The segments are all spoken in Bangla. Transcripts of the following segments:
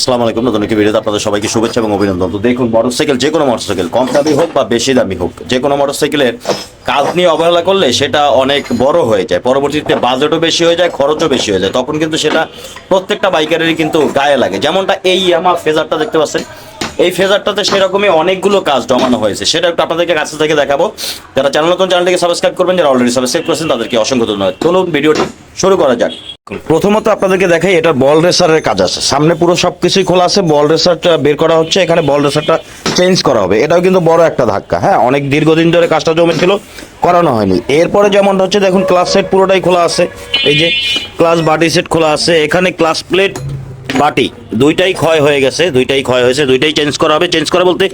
আসসালামু আলাইকুম, নতুন একটি ভিডিওতে আপনাদের সবাইকে শুভেচ্ছা এবং অভিনন্দন। তো দেখুন মোটরসাইকেল যে কোনো মোটরসাইকেল কম দামি হোক বা বেশি দামি হোক, যে কোনো মোটরসাইকেলের কাজ নিয়ে অবহেলা করলে সেটা অনেক বড় হয়ে যায়। পরবর্তীতে বাজেটও বেশি হয়ে যায়, খরচও বেশি হয়ে যায়। তখন কিন্তু সেটা প্রত্যেকটা বাইকারেরই কিন্তু গায়ে লাগে। যেমনটা এই আমার ফেজারটা দেখতে পাচ্ছেন। এই ফেজারটাতে সেরকমই অনেকগুলো কাজ জমানো হয়েছে। সেটা একটু আপনাদেরকে কাছে থেকে দেখাবো। যারা চ্যানেল নতুন চ্যানেলটিকে সাবস্ক্রাইব করবেন, যারা অলরেডি সাবস্ক্রাইব করেছেন, তাদেরকে অসংখ্য ধন্যবাদ। চলুন, ভিডিওটি শুরু করা যাক। প্রথমত আপনাদেরকে দেখাই, এটা বল রেসারের কাজ আছে। সামনে পুরো সব কিছুই খোলা আছে বল রেসারটা বের করা হচ্ছে, এখানে বল রেসারটা চেঞ্জ করা হবে। এটাও কিন্তু বড় একটা ধাক্কা হ্যাঁ? অনেক দীর্ঘদিন ধরে কাজটা জমেছিল, করানো হয়নি। এরপরে যেমন হচ্ছে, দেখুন ক্লাস সেট পুরোটাই খোলা আছে। এই যে ক্লাস বাটি সেট খোলা আছে, এখানে ক্লাস প্লেট বাটি। দুইটাই ক্ষয় হয়ে গেছে, দুইটাই ক্ষয় হয়েছে, দুইটাই চেঞ্জ করা হবে। চেঞ্জ করা বলতে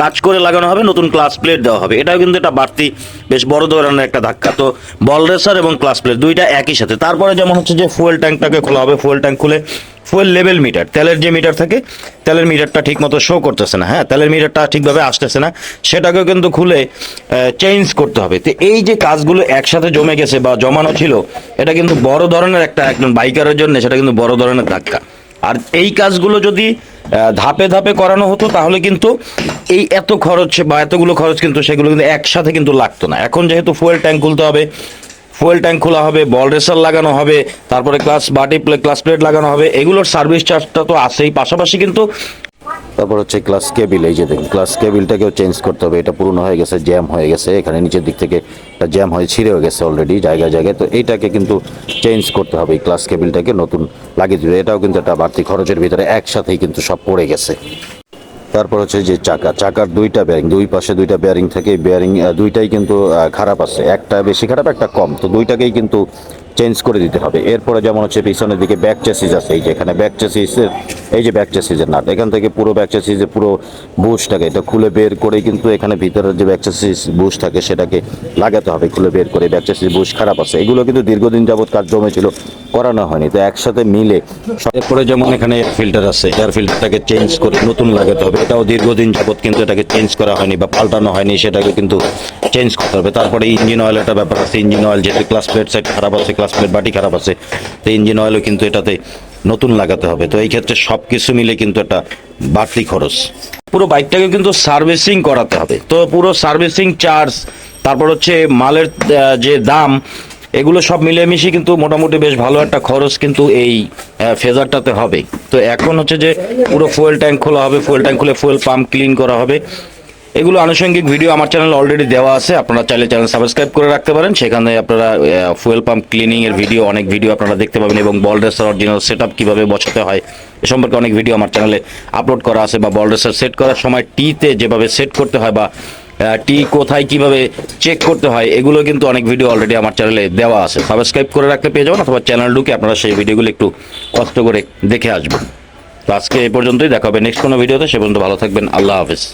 কাজ করে লাগানো হবে, নতুন ক্লাস প্লেট দেওয়া হবে। এটাও কিন্তু একটা বাড়তি, বেশ বড় ধরনের একটা ধাক্কা। তো বল রেসার এবং ক্লাস প্লেট দুইটা একই সাথে। তারপরে যেমন হচ্ছে যে ফুয়েল ট্যাঙ্কটাকে খোলা হবে ফুয়েল ট্যাঙ্ক খুলে ফুয়েল লেভেল মিটার তেলের যে মিটার থাকে, তেলের মিটারটা ঠিক মতো শো করতেছে না। হ্যাঁ তেলের মিটারটা ঠিকভাবে আসতেছে না। সেটাকেও কিন্তু খুলে চেঞ্জ করতে হবে। তো এই যে কাজগুলো একসাথে জমে গেছে বা জমানো ছিল, এটা কিন্তু বড় ধরনের একটা একজন বাইকারের জন্য সেটা কিন্তু বড় ধরনের ধাক্কা। আর এই কাজগুলো যদি ধাপে ধাপে করানো হতো, তাহলে কিন্তু এই এত খরচ বা এতগুলো খরচ কিন্তু সেগুলো কিন্তু একসাথে কিন্তু লাগতো না। এখন যেহেতু ফুয়েল ট্যাঙ্ক খুলতে হবে ফুয়েল ট্যাঙ্ক খোলা হবে বল রেসার লাগানো হবে, তারপরে ক্লাস বাটি প্লে ক্লাস প্লেট লাগানো হবে, এগুলোর সার্ভিস চার্জটা তো আছেই। পাশাপাশি কিন্তু তারপর হচ্ছে ক্লাস কেবিল এই যে দেখুন ক্লাস কেবিলটাকেও চেঞ্জ করতে হবে। এটা পুরনো হয়ে গেছে জ্যাম হয়ে গেছে, এখানে নিচের দিক থেকে একটা জ্যাম হয়ে, ছিঁড়েও গেছে অলরেডি জায়গায় জায়গায়। তো এইটাকে কিন্তু চেঞ্জ করতে হবে, এই ক্লাস কেবিলটাকে নতুন লাগিয়ে দিবে এটাও কিন্তু একটা বাড়তি খরচের ভিতরে একসাথেই কিন্তু সব পড়ে গেছে। তারপর হচ্ছে যে চাকা, চাকার দুইটা বেয়ারিং দুই পাশে দুইটা বেয়ারিং থাকে বেয়ারিং দুইটাই কিন্তু খারাপ আছে। একটা বেশি খারাপ, একটা কম। তো দুইটাকেই কিন্তু চেঞ্জ করে দিতে হবে। এরপরে যেমন হচ্ছে পিছনের দিকে ব্যাক চেসিস আছে, এই যে এখানে ব্যাক চেসিসের এই যে ব্যাক চেসিসের নাট, এখান থেকে পুরো ব্যাক চেসিসের পুরো বুশটাকে এটা খুলে বের করে কিন্তু এখানে ভিতরের যে ব্যাক চেসিস বুশ থাকে, সেটাকে লাগাতে হবে, খুলে বের করে ব্যাক চেসিস বুশ খারাপ আছে। এগুলো কিন্তু দীর্ঘদিন যাবত কাজ জমেছিল, করানো হয়নি। তো একসাথে মিলে এরপরে যেমন এখানে এয়ার ফিল্টার আছে এয়ার ফিল্টারটাকে চেঞ্জ করে নতুন লাগাতে হবে। এটাও দীর্ঘদিন যাবৎ কিন্তু এটাকে চেঞ্জ করা হয়নি বা পাল্টানো হয়নি, সেটাকে কিন্তু চেঞ্জ করতে হবে। তারপরে ইঞ্জিন অয়েল একটা ব্যাপার আছে ইঞ্জিন অয়েল যেহেতু ক্লাস প্লেট সাইড খারাপ আছে ক্লাস প্লেট বাটি খারাপ আছে, তো ইঞ্জিন অয়েলও কিন্তু এটাতে নতুন লাগাতে হবে। তো এই ক্ষেত্রে সব কিছু মিলে কিন্তু একটা বাড়তি খরচ। পুরো বাইকটাকে কিন্তু সার্ভিসিং করাতে হবে। তো পুরো সার্ভিসিং চার্জ তারপর হচ্ছে মালের যে দাম, এগুলো সব মিলেমিশে কিন্তু মোটামুটি বেশ ভালো একটা খরচ কিন্তু এই ফেজারটাতে হবে। তো এখন হচ্ছে যে পুরো ফুয়েল ট্যাঙ্ক খোলা হবে ফুয়েল ট্যাঙ্ক খুলে ফুয়েল পাম্প ক্লিন করা হবে। এগুলো আনুষঙ্গিক ভিডিও আমার চ্যানেল অলরেডি দেওয়া আছে, আপনারা চাইলে চ্যানেল সাবস্ক্রাইব করে রাখতে পারেন। সেখানে আপনারা ফুয়েল পাম্প ক্লিনিং এর ভিডিও অনেক ভিডিও আপনারা দেখতে পাবেন এবং ball racer original set up কীভাবে বসাতে হয়, এ সম্পর্কে অনেক ভিডিও আমার চ্যানেলে আপলোড করা আছে বা বল রেসার সেট করার সময় টিতে যেভাবে সেট করতে হয় বা টি কোথায় কীভাবে চেক করতে হয়, এগুলো কিন্তু অনেক ভিডিও অলরেডি আমার চ্যানেলে দেওয়া আছে। সাবস্ক্রাইব করে রাখতে পেয়ে যাবেন অথবা চ্যানেল ঢুকে আপনারা সেই ভিডিওগুলো একটু কষ্ট করে দেখে আসবেন। তো আজকে এই পর্যন্তই, দেখা হবে নেক্সট কোনো ভিডিওতে সে পর্যন্ত ভালো থাকবেন, আল্লাহ হাফেজ।